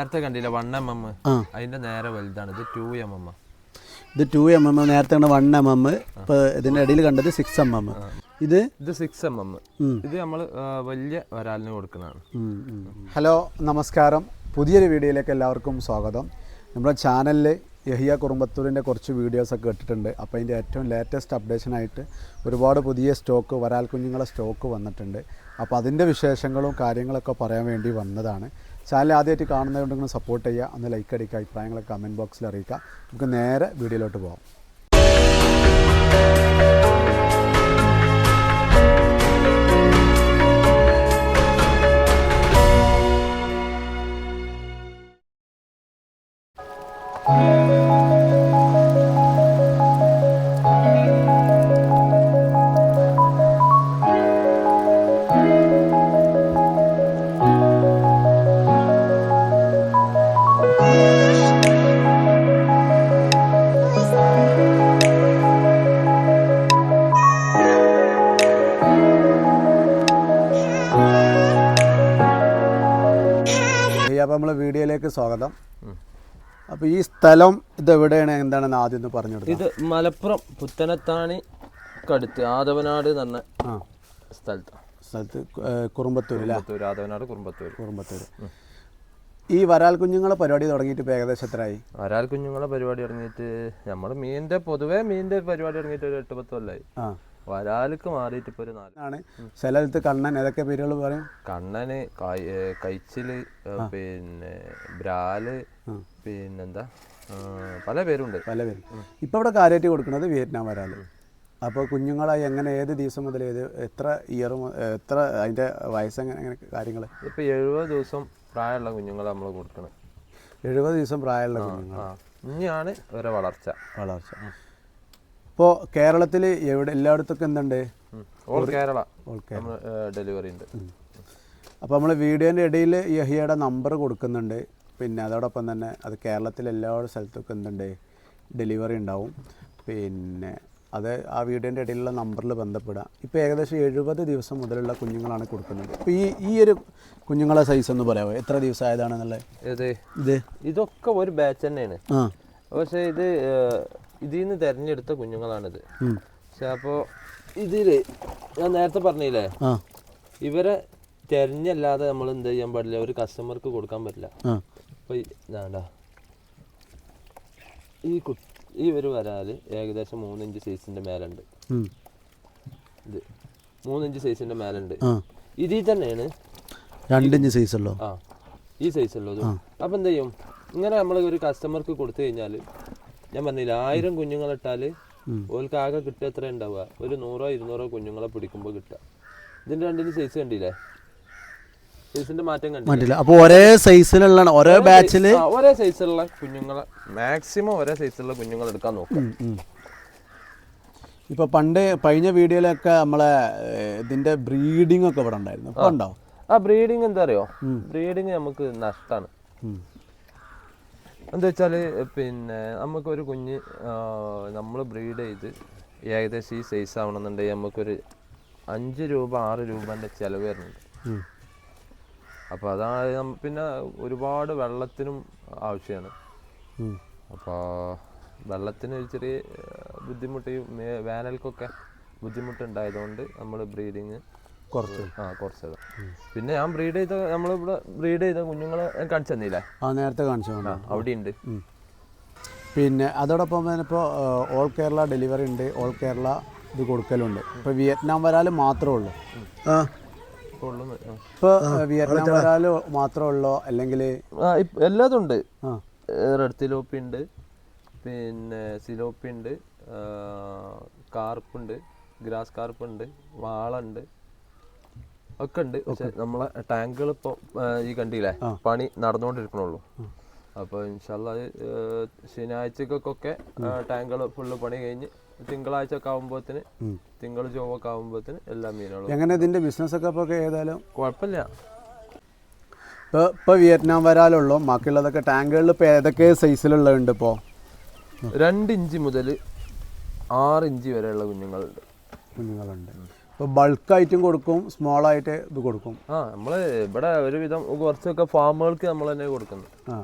നേരത്തെ കണ്ടില്ല one M M അതിന്റെ നേരെ വലുതാണ്. ഇത് ടു എം എം ഇത് ടു എം എം നേരത്തെ കണ്ട വൺ എം എം ഇപ്പൊ ഇതിന്റെ ഇടയിൽ കണ്ടത് സിക്സ് എം എം ഇത്? ഇത് സിക്സ് എം എം ഇത് നമ്മൾ വലിയ വരാലിന് കൊടുക്കുന്നതാണ്. ഹലോ നമസ്കാരം. പുതിയൊരു വീഡിയോയിലേക്ക് എല്ലാവർക്കും സ്വാഗതം. നമ്മുടെ ചാനലിൽ യഹിയ കുറുമ്പത്തൂരിന്റെ കുറച്ച് വീഡിയോസൊക്കെ ഇട്ടിട്ടുണ്ട്. അപ്പോൾ അതിന്റെ ഏറ്റവും ലേറ്റസ്റ്റ് അപ്ഡേഷനായിട്ട് ഒരുപാട് പുതിയ സ്റ്റോക്ക് വരാൽ കുഞ്ഞുങ്ങളെ സ്റ്റോക്ക് വന്നിട്ടുണ്ട്. അപ്പോൾ അതിന്റെ വിശേഷങ്ങളും കാര്യങ്ങളൊക്കെ പറയാൻ വേണ്ടി വന്നതാണ്. ചാനൽ ആദ്യമായിട്ട് കാണുന്നതുകൊണ്ടെങ്കിലും സപ്പോർട്ട് ചെയ്യുക ഒന്ന് ലൈക്ക് അടിക്കുക അഭിപ്രായങ്ങളൊക്കെ കമന്റ് ബോക്സിൽ അറിയിക്കുക. നമുക്ക് നേരെ വീഡിയോയിലോട്ട് പോകാം നമ്മൾ വീഡിയോയിലേക്ക് സ്വാഗതം. അപ്പോൾ ഈ സ്ഥലം ഇത് എവിടെയാണ് എന്താണെന്ന് ആദ്യം ഒന്ന് പറഞ്ഞു ഇത് മലപ്പുറം പുത്തനത്താണി കടുത്ത് ആദവനാട് എന്ന് പറഞ്ഞ ആ. സ്ഥലത്താണ് സ്ഥലത്ത് കുറുമ്പത്തൂർ അല്ലേ? കുറുമ്പത്തൂർ ആദവനാട് കുറുമ്പത്തൂർ കുറുമ്പത്തൂർ ഈ വരാൽ കുഞ്ഞുങ്ങളെ പരിപാടി തുടങ്ങിയിട്ട് ഇപ്പോൾ ഏകദേശം എത്രയായി? വരാൽ കുഞ്ഞുങ്ങളെ പരിപാടി തുടങ്ങിയിട്ട് നമ്മൾ മീനിന്റെ പൊതുവേ മീനിന്റെ പരിപാടി തുടങ്ങിയിട്ട് ഒരു എട്ട് പത്ത് കൊല്ലായി. ആ. വരാലിക്ക് മാറിയിട്ട് ഇപ്പൊ ഒരു നാല് ആണ്. സ്ഥലത്ത് കണ്ണൻ ഏതൊക്കെ പേരുകൾ പറയും? കണ്ണന് കൈ- കൈച്ചിൽ ഏ, പിന്നെ ബ്രാൽ പിന്നെന്താ? ആ, പല പേരുണ്ട്. പല പേരും. ഇപ്പൊ ഇവിടെ കാര്യമായിട്ട് കൊടുക്കുന്നത് വിയറ്റ്നാം വരാൽ അപ്പോൾ കുഞ്ഞുങ്ങളെ എങ്ങനെ ഏത് ദിവസം മുതൽ ഏത് എത്ര ഇയർ എത്ര അതിന്റെ വയസ്സ് എങ്ങനെ കാര്യങ്ങൾ ഇപ്പൊ എഴുപത് ദിവസം പ്രായമുള്ള കുഞ്ഞുങ്ങളെ നമ്മൾ കൊടുക്കണം എഴുപത് ദിവസം പ്രായമുള്ള കുഞ്ഞുങ്ങൾ ഇനിയാണ് ഒരു വളർച്ച. വളർച്ച. ഇപ്പോൾ കേരളത്തിൽ എവിടെ എല്ലായിടത്തൊക്കെ എന്തുണ്ട്? ഓൾ കേരള. ഡെലിവറി ഉണ്ട്. അപ്പോൾ നമ്മൾ വീഡിയോന്റെ ഇടയിൽ യഹിയുടെ നമ്പർ കൊടുക്കുന്നുണ്ട്. പിന്നെ അതോടൊപ്പം തന്നെ അത് കേരളത്തിലെ എല്ലാ സ്ഥലത്തൊക്കെ എന്തുണ്ട്? ഡെലിവറി ഉണ്ടാവും. പിന്നെ അത് ആ വീഡിയോന്റെ ഇടയിലുള്ള നമ്പറിൽ ബന്ധപ്പെടുക. ഇപ്പോൾ ഏകദേശം എഴുപത് ദിവസം മുതലുള്ള കുഞ്ഞുങ്ങളാണ് കൊടുക്കുന്നത്. ഇപ്പോൾ ഈ ഈ ഒരു കുഞ്ഞുങ്ങളെ സൈസ് എന്ന് പറയാമോ? എത്ര ദിവസം ആയതാണെന്നുള്ളത്? ഇത് ഇത്. ഇതൊക്കെ ഒരു ബാച്ച് തന്നെയാണ്. ആ. പക്ഷെ ഇത് ഇതിൽ നിന്ന് തിരഞ്ഞെടുത്ത കുഞ്ഞുങ്ങളാണിത്. പക്ഷെ അപ്പോൾ ഇതിൽ ഞാൻ നേരത്തെ പറഞ്ഞില്ലേ? ഇവരെ തിരഞ്ഞല്ലാതെ നമ്മൾ എന്ത് ചെയ്യാൻ പാടില്ല. ഒരു കസ്റ്റമർക്ക് കൊടുക്കാൻ പറ്റില്ല. അപ്പൊ വേണ്ട ഈ കു ഈ ഒരു വരാൽ ഏകദേശം മൂന്നിഞ്ച് സൈസിന്റെ മേലുണ്ട്. ഇത് മൂന്നിഞ്ച് സൈസിന്റെ മേലുണ്ട്. ഇതിൽ തന്നെയാണ് രണ്ടിഞ്ച് സൈസ് സൈസുള്ളൂ? ആ. ഈ സൈസ് ഉള്ളത് അപ്പൊ എന്ത് ചെയ്യും? ഇങ്ങനെ നമ്മൾ ഒരു കസ്റ്റമർക്ക് കൊടുത്തു കഴിഞ്ഞാൽ ഞാൻ പറഞ്ഞില്ല ആയിരം കുഞ്ഞുങ്ങളിട്ടാൽ ഓൽക്ക് ആകെ കിട്ടുക എത്ര ഉണ്ടാവുക ഒരു നൂറോ ഇരുന്നൂറോ കുഞ്ഞുങ്ങളെ പിടിക്കുമ്പോൾ കിട്ടുക. ഇതിന്റെ രണ്ടിന് സൈസ് കണ്ടില്ലേ? സൈസിന്റെ മാറ്റം കണ്ടില്ല? അപ്പൊ അപ്പോൾ ഒരേ സൈസിലുള്ള ഒരേ ബാച്ചിൽ ഒരേ സൈസിലുള്ള കുഞ്ഞുങ്ങളെ മാക്സിമം ഒരേ സൈസിലുള്ള കുഞ്ഞുങ്ങൾ എടുക്കാൻ നോക്കുക. ഇപ്പൊ പണ്ട് കഴിഞ്ഞ വീഡിയോയിലൊക്കെ നമ്മളെ ഇതിന്റെ ബ്രീഡിംഗ് ഒക്കെ ഇവിടെ ഉണ്ടായിരുന്നു. ഉണ്ടോ? ആ ബ്രീഡിംഗ് എന്താ അറിയോ? ബ്രീഡിംഗ് നമുക്ക് നഷ്ടമാണ്. എന്താ വെച്ചാൽ പിന്നെ നമുക്കൊരു കുഞ്ഞ് നമ്മൾ ബ്രീഡ് ചെയ്ത് ഏകദേശം ഈ സൈസ് ആവണമെന്നുണ്ടെങ്കിൽ നമുക്കൊരു അഞ്ച് രൂപ ആറ് രൂപന്റെ ചിലവ് വരുന്നുണ്ട്. അപ്പോൾ അതാണ് പിന്നെ ഒരുപാട് വെള്ളത്തിനും ആവശ്യമാണ് അപ്പോൾ വെള്ളത്തിന് ഒരു ചെറിയ ബുദ്ധിമുട്ട് ഈ വേനൽക്കൊക്കെ ബുദ്ധിമുട്ടുണ്ടായതുകൊണ്ട് നമ്മൾ ബ്രീഡിങ് കുറച്ച്. ആ പിന്നെ ഞാൻ ബ്രീഡ് ചെയ്ത നമ്മളിവിടെ ബ്രീഡ് ചെയ്ത കുഞ്ഞുങ്ങളെ കാണിച്ചു തന്നില്ലേ? ആ നേരത്തെ കാണിച്ചു. അവിടെ ഉണ്ട് പിന്നെ അതോടൊപ്പം തന്നെ ഇപ്പോൾ ഓൾ കേരള ഡെലിവറി ഉണ്ട്. ഓൾ കേരള ഇത് കൊടുക്കലുണ്ട്. ഇപ്പോൾ വിയറ്റ്നാം വരാൽ മാത്രമേ ഉള്ളൂ. ഇപ്പൊ ഇപ്പോൾ വിയറ്റ്നാം വരാൽ മാത്രമേ ഉള്ളൂ? അല്ലെങ്കിൽ ഇപ്പ- എല്ലാതും ഉണ്ട്. റെഡ് സിലോപ്പി ഉണ്ട്. പിന്നെ സിലോപ്പി ഉണ്ട്. കാർപ്പുണ്ട് ഗ്രാസ് കാർപ്പുണ്ട് വാളുണ്ട് ഒക്കെ ഉണ്ട്. പക്ഷെ നമ്മളെ ടാങ്കുകൾ ഇപ്പോൾ ഈ കണ്ടില്ലേ പണി നടന്നുകൊണ്ടിരിക്കണുള്ളൂ. അപ്പോൾ ഇൻഷാല്ല ശനിയാഴ്ചക്കൊക്കെ ടാങ്കുകൾ ഫുള്ള് പണി കഴിഞ്ഞ് തിങ്കളാഴ്ച ഒക്കെ ആകുമ്പോഴത്തിന് തിങ്കൾ ചൊവ്വൊക്കെ ആകുമ്പോഴത്തിന് എല്ലാ മീനുകളും എങ്ങനെ ഇതിന്റെ ബിസിനസ്സൊക്കെ ഇപ്പോൾ ഏതായാലും? കുഴപ്പമില്ല. ഇപ്പോൾ ഇപ്പോൾ വിയറ്റ്നാം വരാലുള്ളൂ. ബാക്കിയുള്ളതൊക്കെ ടാങ്കുകളിൽ ഇപ്പോൾ ഏതൊക്കെ സൈസിലുള്ളതുണ്ട് ഇപ്പോ? രണ്ട് ഇഞ്ച് മുതൽ ആറ് ഇഞ്ച് വരെയുള്ള കുഞ്ഞുങ്ങളുണ്ട്. കുഞ്ഞുങ്ങളുണ്ട്. ബൾക്കായിട്ടും കൊടുക്കും സ്മോൾ ആയിട്ട് ഇത് കൊടുക്കും. ആ നമ്മൾ ഇവിടെ ഒരുവിധം കുറച്ചൊക്കെ ഫാമുകൾക്ക് നമ്മൾ തന്നെ കൊടുക്കുന്നു. ആ.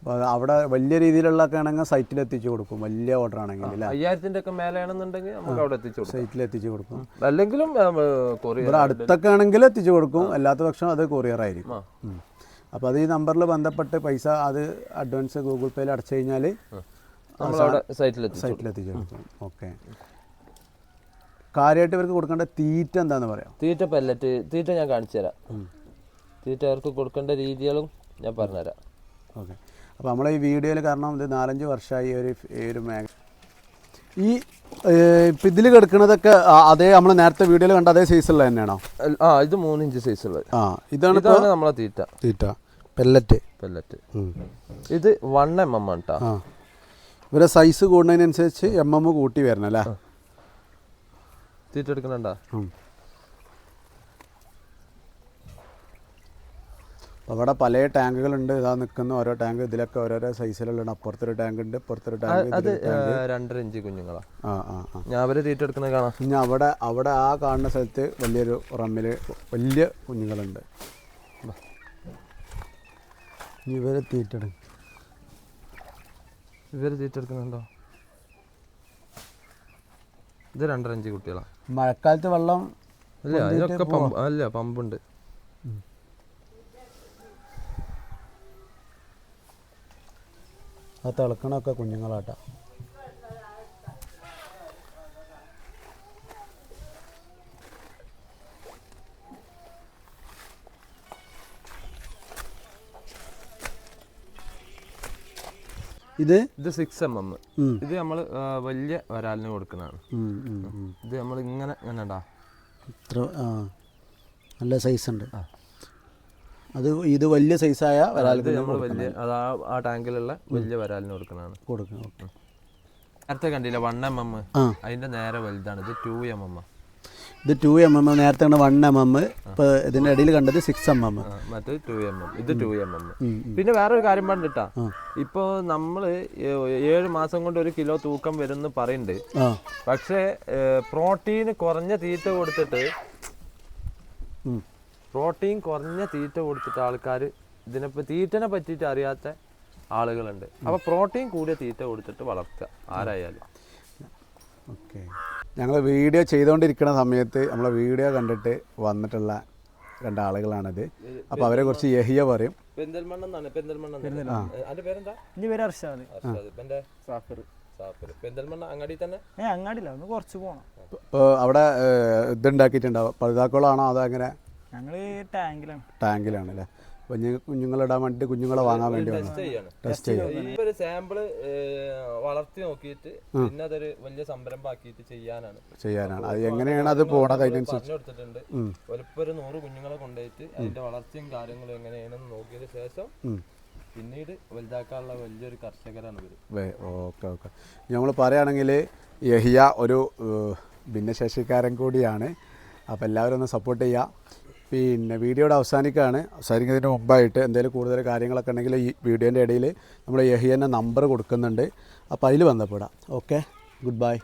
അപ്പോൾ അവിടെ വലിയ രീതിയിലുള്ളൊക്കെ ആണെങ്കിൽ സൈറ്റിൽ എത്തിച്ചു കൊടുക്കും വലിയ ഓർഡർ ആണെങ്കിൽ അയ്യായിരത്തിന്റെ ഒക്കെ മേലെയാണെന്നുണ്ടെങ്കിൽ നമുക്ക് അവിടെ എത്തിച്ചു കൊടുക്കും. സൈറ്റിൽ എത്തിച്ചു കൊടുക്കും. അല്ലെങ്കിലും കൊറിയർ ഇവിടെ അടുത്തൊക്കെ ആണെങ്കിൽ എത്തിച്ച് കൊടുക്കും അല്ലാത്ത പക്ഷം അത് കൊറിയർ ആയിരിക്കും. അപ്പോൾ അത് ഈ നമ്പറിൽ ബന്ധപ്പെട്ട് പൈസ അത് അഡ്വാൻസ് ഗൂഗിൾ പേയിൽ അടച്ചു കഴിഞ്ഞാൽ സൈറ്റിൽ സൈറ്റിൽ എത്തിച്ച് കൊടുക്കും. ഓക്കെ. കാര്യമായിട്ട് ഇവർക്ക് കൊടുക്കേണ്ട തീറ്റ എന്താന്ന് പറയാം? തീറ്റ പെല്ലറ്റ് തീറ്റ ഞാൻ കാണിച്ചു തരാം തീറ്റ അവർക്ക് കൊടുക്കേണ്ട രീതികളും ഞാൻ പറഞ്ഞുതരാം. ഓക്കെ. അപ്പോൾ നമ്മളെ ഈ വീഡിയോയിൽ കാരണം ഇത് നാലഞ്ച് വർഷമായി ഒരു ഒരു മേഖല ഈ ഇപ്പം ഇതിൽ കിടക്കുന്നതൊക്കെ അതേ നമ്മൾ നേരത്തെ വീഡിയോയിൽ കണ്ട അതേ സൈസുള്ള തന്നെയാണോ? ആ ഇത് മൂന്ന് ഇഞ്ച് സൈസുള്ളത് ആ ഇതാണ് ഇതാണ് നമ്മളെ തീറ്റ. തീറ്റ. പെല്ലറ്റ് പെല്ലറ്റ് ഇത് വൺ എം എം ആണ് കേട്ടോ ആ. ഇവരെ സൈസ് കൂടുന്നതിനനുസരിച്ച് എം എം കൂട്ടി വരണം അല്ലേ? തീറ്റ എടുക്കണണ്ട അപ്പോൾ അവിടെ പല ടാങ്കുകളുണ്ട്. ഇതാ നിൽക്കുന്ന ഓരോ ടാങ്ക്. ഇതിലൊക്കെ ഓരോരോ സൈസിലുള്ള അപ്പുറത്തൊരു ടാങ്ക് ഉണ്ട് ഇപ്പുറത്തൊരു ടാങ്ക് അത് രണ്ടര ഇഞ്ച് കുഞ്ഞുങ്ങളാ. ആ ആ ആ. ഞാൻ അവരെ തീറ്റ എടുക്കുന്നത് കാണാം. പിന്നെ അവിടെ അവിടെ ആ കാണുന്ന സ്ഥലത്ത് വലിയൊരു റമ്മിൽ വലിയ കുഞ്ഞുങ്ങളുണ്ട്. ഇവരെ തീറ്റ ഇവർ തീറ്റ എടുക്കുന്നുണ്ടോ ഇത് രണ്ടര ഇഞ്ച് കുട്ടികളാ. മഴക്കാലത്ത് വെള്ളം അല്ല പമ്പ് അല്ല പമ്പുണ്ട്. ആ തിളക്കണമൊക്കെ കുഞ്ഞുങ്ങളാട്ടാ. ഇത്? ഇത് സിക്സ് എം എം ഇത് നമ്മൾ വലിയ വരാലിന് കൊടുക്കുന്നതാണ്. ഇത് നമ്മൾ ഇങ്ങനെ ഇങ്ങനെ ഉണ്ടാ ഇത്ര ആ നല്ല സൈസ് ഉണ്ട്. അത് ഇത് വലിയ സൈസായ വരാലിന് നമ്മൾ വലിയ അത് ആ ടാങ്കിലുള്ള വലിയ വരാലിന് കൊടുക്കുന്നതാണ്. കൊടുക്കണം ഓക്കെ. നേരത്തെ കണ്ടില്ല വൺ എം എം അതിന്റെ നേരെ വലുതാണ്. ഇത് ടു എം എം ഇത് ടു എം എം നേരത്തെ കണ്ട വൺ എം എം ഇപ്പോൾ ഇതിന്റെ ഇടയിൽ കണ്ടത് സിക്സ് എം എം മറ്റേ ടു എം എം ഇത് ടു എം എം പിന്നെ വേറൊരു കാര്യം പറഞ്ഞിട്ടാ ആ. ഇപ്പൊ നമ്മൾ ഏഴ് മാസം കൊണ്ട് ഒരു കിലോ തൂക്കം വരുമെന്ന് പറയുന്നുണ്ട് പക്ഷേ പ്രോട്ടീൻ കുറഞ്ഞ തീറ്റ കൊടുത്തിട്ട്. പ്രോട്ടീൻ കുറഞ്ഞ തീറ്റ കൊടുത്തിട്ട് ആൾക്കാർ ഇതിനെ തീറ്റനെ പറ്റിയിട്ട് അറിയാത്ത ആളുകളുണ്ട്. അപ്പൊ പ്രോട്ടീൻ കൂടിയ തീറ്റ കൊടുത്തിട്ട് വളർത്തുക ആരായാലും. ഓക്കെ. ഞങ്ങൾ വീഡിയോ ചെയ്തുകൊണ്ടിരിക്കുന്ന സമയത്ത് നമ്മളെ വീഡിയോ കണ്ടിട്ട് വന്നിട്ടുള്ള രണ്ടാളുകളാണിത്. അപ്പോൾ അവരെ കുറിച്ച് യഹിയ പറയും. ഇപ്പോൾ അവിടെ ഇതുണ്ടാക്കിയിട്ടുണ്ടാവും പഴുതാക്കുളമാണോ അതോ അങ്ങനെ ഞങ്ങൾ ടാങ്കിലാണ്. ടാങ്കിലാണ് അല്ലേ കുഞ്ഞു കുഞ്ഞുങ്ങളിടാൻ വേണ്ടി കുഞ്ഞുങ്ങളെ വാങ്ങാൻ വേണ്ടി ടെസ്റ്റ് ചെയ്യാണ്. ചെയ്യാം ഒരു സാമ്പിൾ വളർത്തി നോക്കിയിട്ട് പിന്നെ അതൊരു വലിയ സംരംഭമാക്കിയിട്ട് ചെയ്യാനാണ്. ചെയ്യാനാണ്. അത് എങ്ങനെയാണ് അത് പോണത് അതിനനുസരിച്ച്? കൊടുത്തിട്ടുണ്ട്. ഒലിപ്പോ ഒരു നൂറ് കുഞ്ഞുങ്ങളെ കൊണ്ടുപോയിട്ട് അതിന്റെ വളർച്ചയും കാര്യങ്ങളും എങ്ങനെയാണെന്ന് നോക്കിയതിന് ശേഷം പിന്നീട് വലുതാക്കാനുള്ള വലിയൊരു കർഷകരാണ് ഓക്കെ ഓക്കെ. നമ്മൾ പറയുകയാണെങ്കിൽ യഹിയ ഒരു ഭിന്നശേഷിക്കാരൻ കൂടിയാണ്. അപ്പോൾ എല്ലാവരും ഒന്ന് സപ്പോർട്ട് ചെയ്യുക പിന്നെ വീഡിയോയുടെ അവസാനിക്കുകയാണ്. അവസാനിക്കുന്നതിന് മുമ്പായിട്ട് എന്തെങ്കിലും കൂടുതൽ കാര്യങ്ങളൊക്കെ ഉണ്ടെങ്കിൽ ഈ വീഡിയോന്റെ ഇടയിൽ നമ്മൾ യഹിയന്റെ നമ്പർ കൊടുക്കുന്നുണ്ട്. അപ്പോൾ അതിൽ ബന്ധപ്പെടാം. Okay good bye